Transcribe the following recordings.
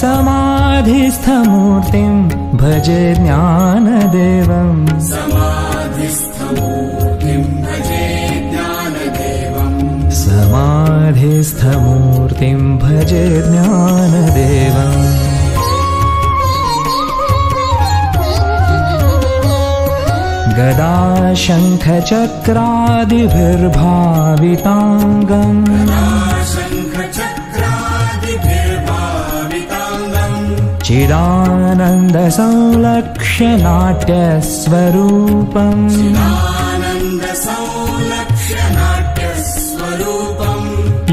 समाधिस्थमूर्तिं भजे ज्ञानदेवं। समाधिस्थमूर्तिं भजे ज्ञानदेवम् समाधिस्थमूर्तिं भजे ज्ञानदेवम् गदा शङ्खचक्रादिभिर्भाविताङ्गम् चिदानन्दसंलक्ष्यनाट्यस्वरूपम्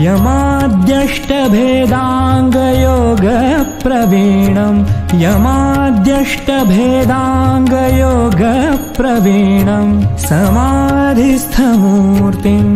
यमाद्यष्टभेदाङ्गयोगप्रवीणम् यमाद्यष्टभेदाङ्गयोगप्रवीणम् समाधिस्थमूर्तिम्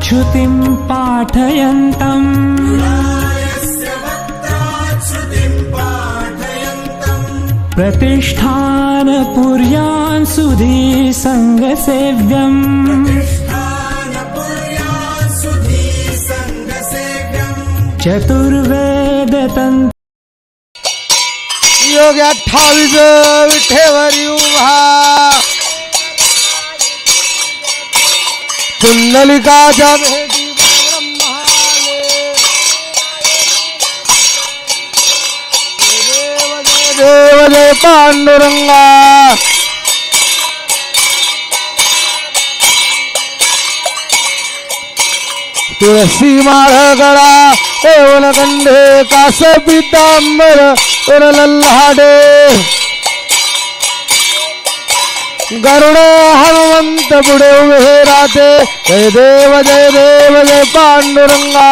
वक्त्राच्छुतिं पाठयन्तम्। प्रतिष्ठानपुर्यान् सुधी सङ्गसेव्यम्। चतुर्वेदतन्त्र योगी अठ्ठावीस विठेवरी उभा पुंडलिका जब भेटी देव जय पांडुरंगा तुळसी माळगडा देवनगंधे कास पितांबर उरलल्हाडे गरुड हनुमंत पुढे उभे राहते. जय देव जय देव जय पांडुरंगा.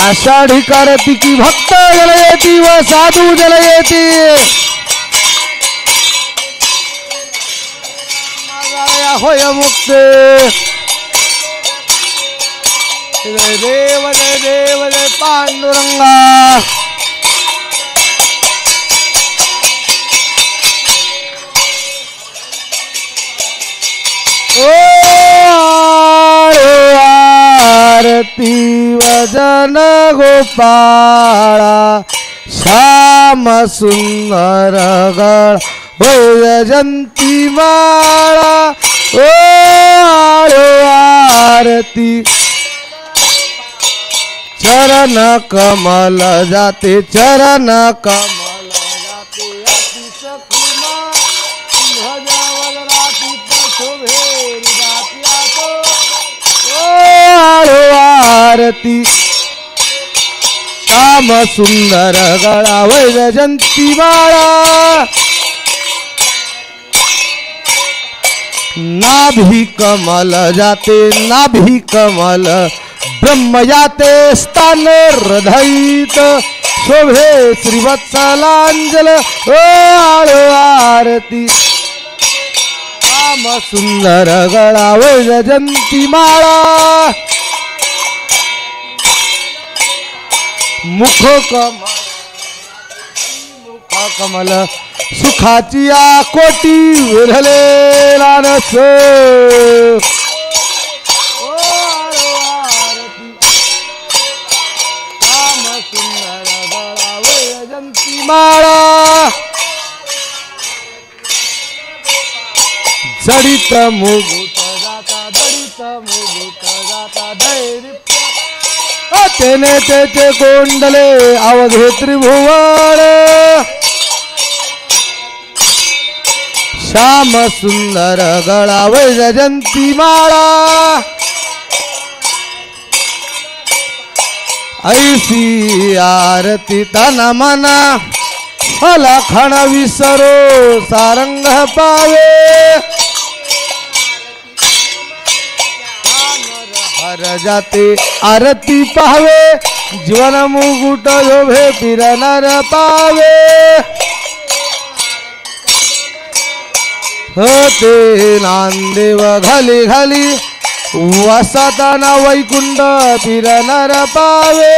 आषाढी कार्तिकी भक्त जल येती व साधू जल येती. होय मुक्त. जय देव जय देव जय पांडुरंगा. ओ वजन गोपाळा श्याम सुंदर गळ वैजंती माळा ओ आळो आरती. चरण कमल जाते चरण कमल आरती. श्याम सुंदर गळा वैजयंती बाळा. नाभी कमल जाते नाभी कमल. ब्रह्म जाते स्थान हृदयित. शोभे श्रीवत्सलांजल. ओ आळो आरती. राम सुंदर गळा वैजयंती माळा मुख कमल मुख कमल सुखाची या कोटी विरलेला नस माळा जडित मुगुट तेने तेचे कोंडले अवधे त्रिभुवन. श्याम सुंदर गळा वैजयंती माळा. ऐसी आरती तन मना फलखण विसरो सारंग पावे. पार जाते आरती पाहावे. जीवन मुकुट शोभे फिरणार पावे होते नांदेव घाली घाली वसताना वैकुंठ फिरणार पावे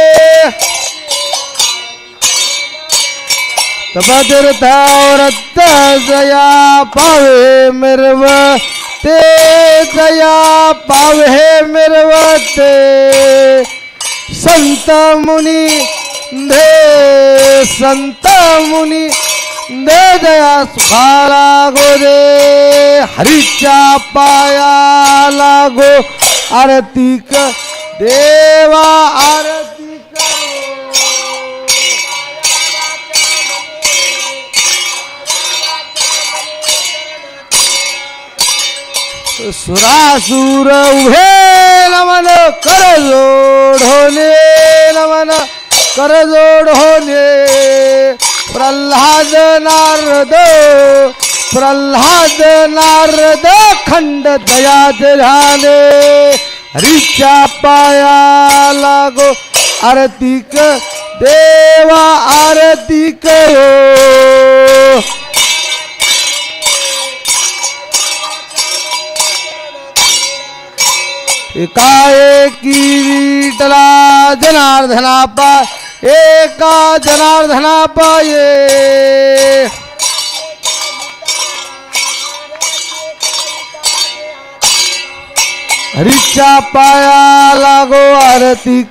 तपतीर्थावरत जया पावे मिरव. ते जया पावहे मिरवते. संत मुनी दे संत मुनी दे दया सुखाला गो दे. हरीच्या पाया लागो आरती देवा आरती सुरासुर उभे नमन कर होणे नमन कर होणे. प्रल्हाद नारद प्रल्हाद नारद खंड दया झाले. हरीच्या पाया लागो आरतीक देवा आरती करो हो. एकाएकी विठला जनार्दना पा एका जनार्दना पाये हरीच्या पाया लागो आरती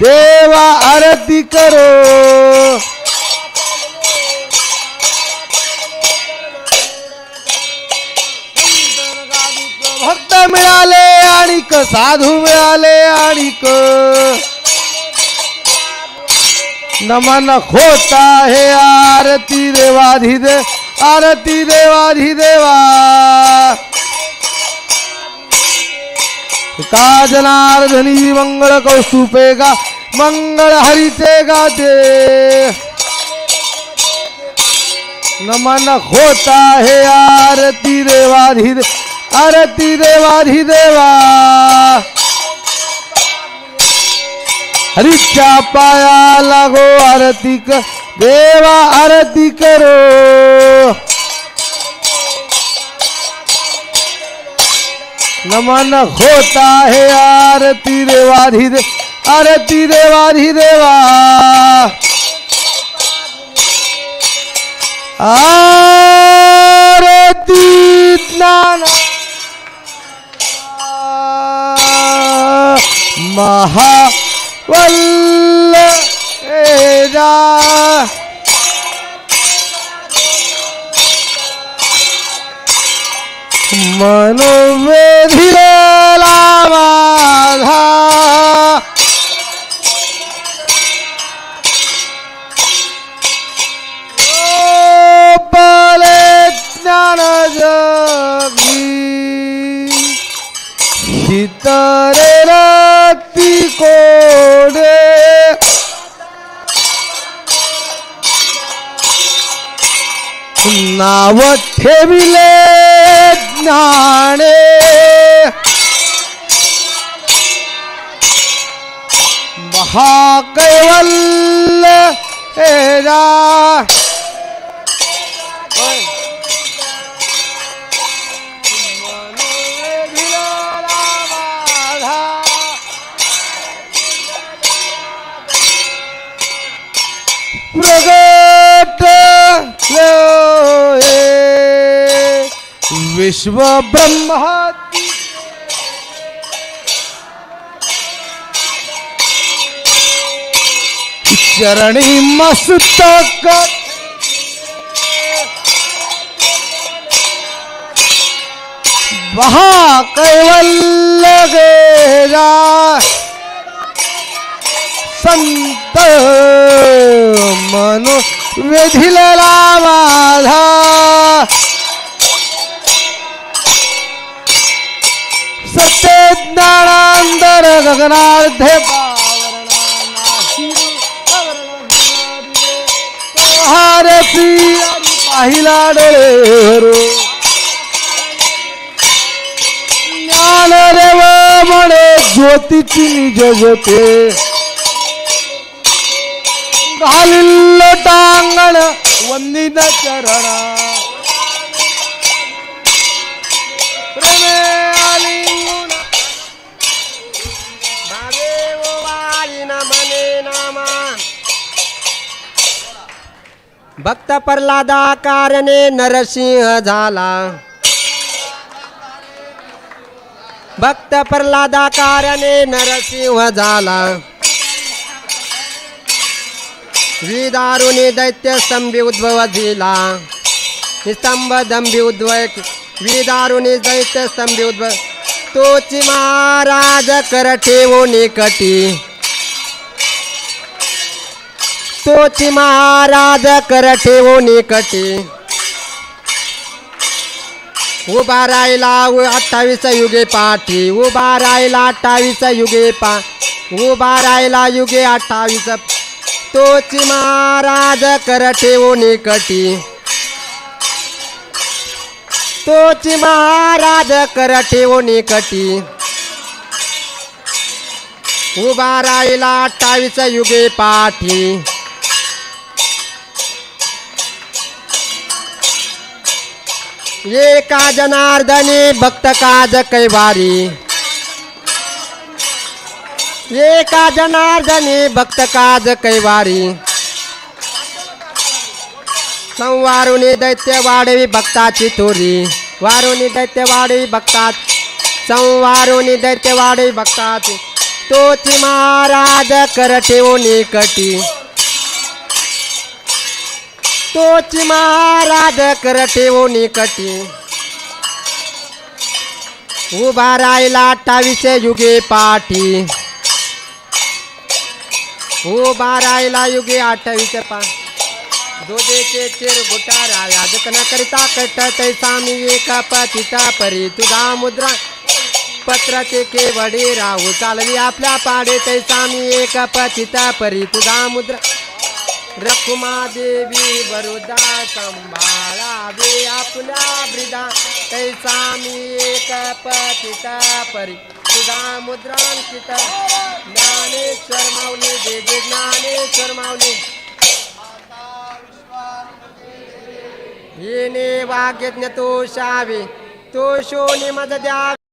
देवा आरती करो। भक्त मिळाले आणि क साधू मिळाले आणिक नमन खोता हे आरती देवाधिदे आरती देवाधिदेवा. का जनार्दनी मंगळ कौस्तुपे गा मंगळ हरीचे गाते. नमन होता हे आरती देवाधिदे आरती देवाधिदेवा हरीच्या पाया लागो आरती क देवा आरती करो। नमन होता है आरती देवाधिदे आरती देवाधिदेवा आरती মহা এরা মনোবে ধীরে লামাধা জ্ঞান যোগী। শীতরে রা আরতি করে ನಾವ ಠೇವಿಲೆ ನಾಣೆ ಮಹಾಕೈವಲ್ಲ ಏರಾ विश्व ब्रह्मा चरणी मस्त वहाँ केवल लगेगा संत मनो विधि लाधा सत्य ज्ञानांतर गगनार्धे हारे प्रिय पाहिला डोळेवरो ज्ञानदेव म्हणे ज्योतीची निज ज्योते घालिल्ल टांगण वंदिन चरणा। भक्त प्रल्हादाकारणे नरसिंह झाला. भक्त प्रल्हादाकारणे नरसिंह झाला. विदारुणी दैत्य स्तंभी उद्भव झिला. स्तंभ दंभी उद्भव विदारुणी दैत्य स्तंभी उद्भव. तोची महाराज कर ठेवो निकटी तोची महाराज कर ठेवो निकटी उभा राहिला उ- अठ्ठावीस युगे पाठी. उभा राहिला अठ्ठावीस युगे पा उभा राहिला युगे अठ्ठावीस तोची महाराज कर ठेवो निकटी तोची महाराज कर ठेवो निकटी उभा राहिला अठ्ठावीस युगे पाठी. एका जनार्दने भक्त काज कैवारी एका जनार्दने भक्त काज कैवारी संवारुनी दैत्य वाढवी भक्ताची थोरी वारुनी दैत्य वाढवी भक्तात संवारुनी दैत्य वाढवी भक्ताची तोची महाराज कर ठेवणी कटी। तोची महाराज कर ठेवून कटी. उभा राहिला अठ्ठावीस युगे पाठी. उभा राहिला युगे अठ्ठावीस पा दोदेचे चिर गुटारा याजक न करिता कट तैसा मी एक पतिता परी. तुझा मुद्रा पत्र ते केवडी राहू. चालवी आपल्या पाडे तैसा मी एक पतिता परी. तुझा मुद्रा रखुमा देवी वरुदा संभाळावे आपल्या ब्रिदा तैसा मी एक पतिता परी। सुधा मुद्रांकित। ज्ञानेश्वर माऊली दे दे ज्ञानेश्वर माऊली। येणे वाग्यज्ञ तो शावी। तो शोनी मज द्यावे